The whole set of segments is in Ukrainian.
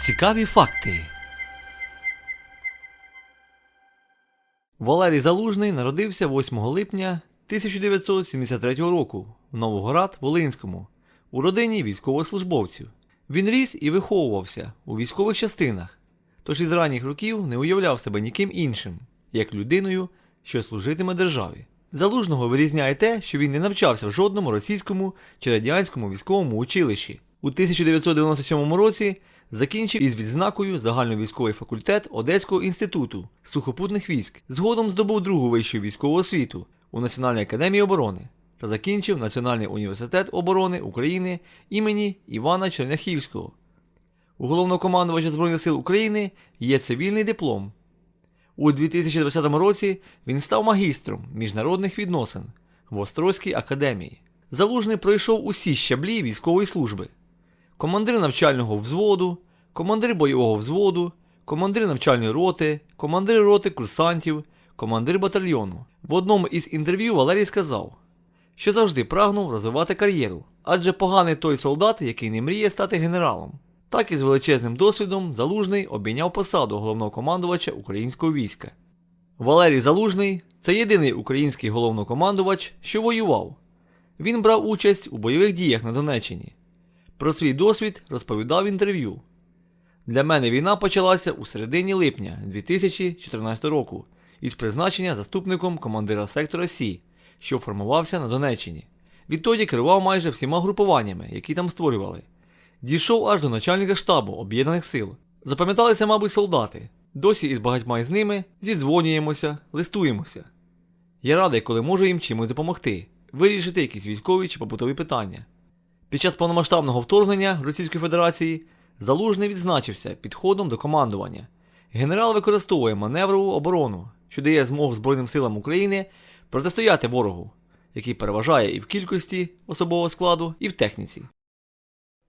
Цікаві факти. Валерій Залужний народився 8 липня 1973 року в Новоград Волинському у родині військовослужбовців. Він ріс і виховувався у військових частинах, тож із ранніх років не уявляв себе ніким іншим, як людиною, що служитиме державі. Залужного вирізняє те, що він не навчався в жодному російському чи радянському військовому училищі. У 1997 році закінчив із відзнакою загальновійськовий факультет Одеського інституту сухопутних військ. Згодом здобув другу вищу військову освіту у Національній академії оборони та закінчив Національний університет оборони України імені Івана Черняхівського. У головнокомандувача Збройних сил України є цивільний диплом. У 2020 році він став магістром міжнародних відносин в Острозькій академії. Залужний пройшов усі щаблі військової служби: командир навчального взводу, командир бойового взводу, командир навчальної роти, командир роти курсантів, командир батальйону. В одному із інтерв'ю Валерій сказав, що завжди прагнув розвивати кар'єру, адже поганий той солдат, який не мріє стати генералом. Так і з величезним досвідом Залужний обійняв посаду головного командувача українського війська. Валерій Залужний це єдиний український головнокомандувач, що воював. Він брав участь у бойових діях на Донеччині. Про свій досвід розповідав в інтерв'ю. Для мене війна почалася у середині липня 2014 року із призначення заступником командира сектора Сі, що формувався на Донеччині. Відтоді керував майже всіма групуваннями, які там створювали. Дійшов аж до начальника штабу Об'єднаних сил. Запам'яталися, мабуть, солдати. Досі із багатьма із ними зідзвонюємося, листуємося. Я радий, коли можу їм чимось допомогти, вирішити якісь військові чи побутові питання. Під час повномасштабного вторгнення Російської Федерації Залужний відзначився підходом до командування. Генерал використовує маневрову оборону, що дає змогу Збройним силам України протистояти ворогу, який переважає і в кількості особового складу, і в техніці.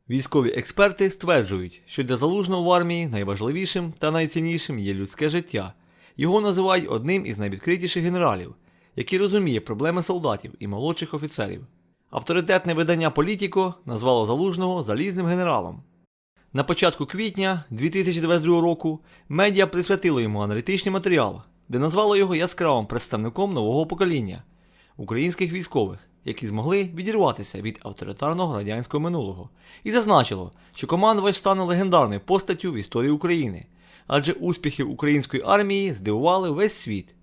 Військові експерти стверджують, що для залужного в армії найважливішим та найціннішим є людське життя. Його називають одним із найвідкритіших генералів, який розуміє проблеми солдатів і молодших офіцерів. Авторитетне видання Політіко назвало залужного залізним генералом. На початку квітня 2022 року медіа присвятило йому аналітичний матеріал, де назвало його яскравим представником нового покоління українських військових, які змогли відірватися від авторитарного радянського минулого, і зазначило, що командувач стане легендарною постаттю в історії України, адже успіхи української армії здивували весь світ.